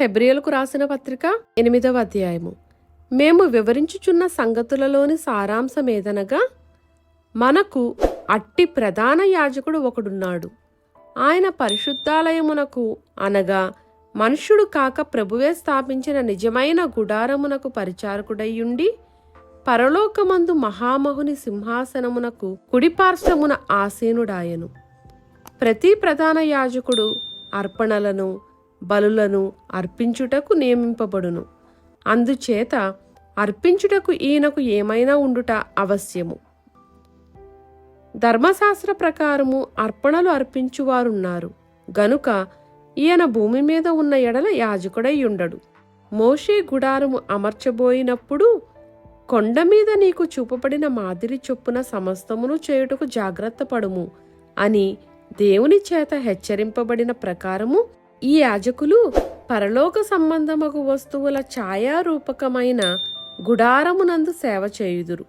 హెబ్రియలకు రాసిన పత్రిక ఎనిమిదవ అధ్యాయము. మేము వివరించుచున్న సంగతులలోని సారాంశమేదనగా మనకు అట్టి ప్రధాన యాజకుడు ఒకడున్నాడు. ఆయన పరిశుద్ధాలయమునకు అనగా మనుష్యుడు కాక ప్రభువే స్థాపించిన నిజమైన గుడారమునకు పరిచారకుడయ్యుండి పరలోకమందు మహామహుని సింహాసనమునకు కుడిపార్శ్వమున ఆసీనుడాయను. ప్రతి ప్రధాన యాజకుడు అర్పణలను బలులను అర్పించుటకు నియమింపబడును. అందుచేత అర్పించుటకు ఈయనకు ఏమైనా ఉండుట అవశ్యము. ధర్మశాస్త్ర ప్రకారము అర్పణలు అర్పించువారున్నారు. గనుక ఈయన భూమి మీద ఉన్న ఎడల యాజకుడై ఉండడు మోషే గుడారము అమర్చబోయినప్పుడు కొండ మీద నీకు చూపబడిన మాదిరి చొప్పున సమస్తమును చేయుటకు జాగ్రత్త పడుము అని దేవుని చేత హెచ్చరింపబడిన ప్రకారము ఈ యాజకులు పరలోక సంబంధమగు వస్తువుల ఛాయారూపకమైన గుడారమునందు సేవ చేయుదురు.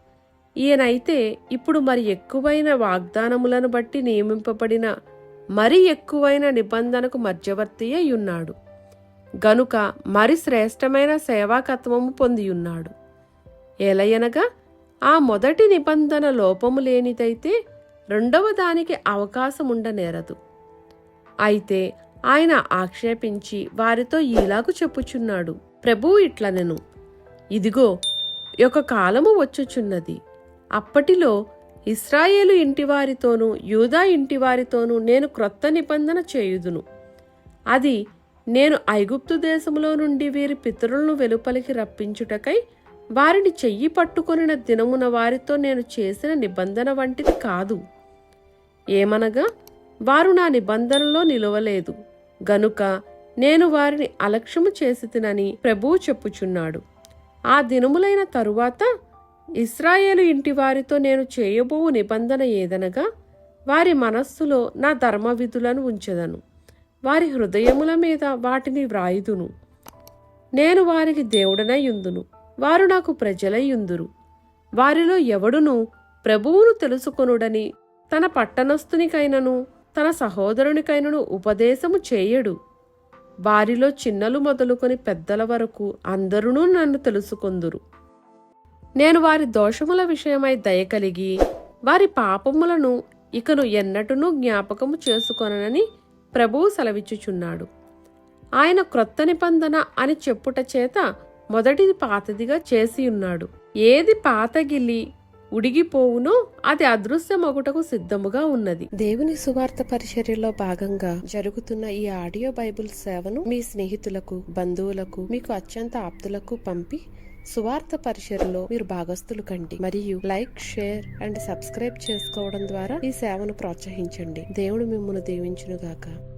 ఈయనైతే ఇప్పుడు మరి ఎక్కువైన వాగ్దానములను బట్టి నియమింపబడిన మరి ఎక్కువైన నిబంధనకు మధ్యవర్తి అయి ఉన్నాడు గనుక మరి శ్రేష్టమైన సేవాకత్వము పొందియున్నాడు. ఎలయనగా ఆ మొదటి నిబంధన లోపము లేనిదైతే రెండవ దానికి అవకాశం ఉండనేరదు అయితే ఆయన ఆక్షేపించి వారితో ఈలాగు చెప్పుచున్నాడు ప్రభువు ఇట్లనెను ఇదిగో ఒక కాలము వచ్చుచున్నది. అప్పటిలో ఇస్రాయేలు ఇంటివారితోనూ యూదా ఇంటివారితోనూ నేను క్రొత్త నిబంధన చేయుదును. అది నేను ఐగుప్తు దేశంలో నుండి వీరి పితరులను వెలుపలికి రప్పించుటకై వారిని చెయ్యి పట్టుకొనిన దినమున వారితో నేను చేసిన నిబంధన వంటిది కాదు. ఏమనగా వారు నా నిబంధనలో నిలవలేదు. గనుక నేను వారిని అలక్ష్యము చేసి తినని ప్రభువు చెప్పుచున్నాడు. ఆ దినములైన తరువాత ఇస్రాయేలు ఇంటి వారితో నేను చేయబోవు నిబంధన ఏదనగా వారి మనస్సులో నా ధర్మ విధులను ఉంచెదను. వారి హృదయముల మీద వాటిని వ్రాయుదును. నేను వారికి దేవుడనయుందును వారు నాకు ప్రజలయ్యుందురు వారిలో ఎవడును ప్రభువును తెలుసుకొనుడని తన పట్టణస్థునికైనను తన సహోదరునికైనను ఉపదేశము చేయడు. వారిలో చిన్నలు మొదలుకొని పెద్దల వరకు అందరూ నన్ను తెలుసుకొందురు. నేను వారి దోషముల విషయమై దయ కలిగి వారి పాపములను ఇకను ఎన్నటూనూ జ్ఞాపకము చేసుకొననని ప్రభువు సెలవిచ్చుచున్నాడు. ఆయన క్రొత్త నిబంధన అని చెప్పుట చేత మొదటిది పాతదిగా చేసి ఉన్నాడు ఏది పాతగిల్లి ఉడిగిపోవును అది అదృశ్యమగుటకు సిద్ధముగా ఉన్నది. దేవుని సువార్త పరిచర్యలో భాగంగా జరుగుతున్న ఈ ఆడియో బైబుల్ సేవను మీ స్నేహితులకు బంధువులకు మీకు అత్యంత ఆప్తులకు పంపి సువార్త పరిచర్లో మీరు భాగస్థులు కండి. మరియు లైక్ షేర్ అండ్ సబ్స్క్రైబ్ చేసుకోవడం ద్వారా ఈ సేవను ప్రోత్సహించండి. దేవుడు మిమ్మల్ని దీవించునుగాక.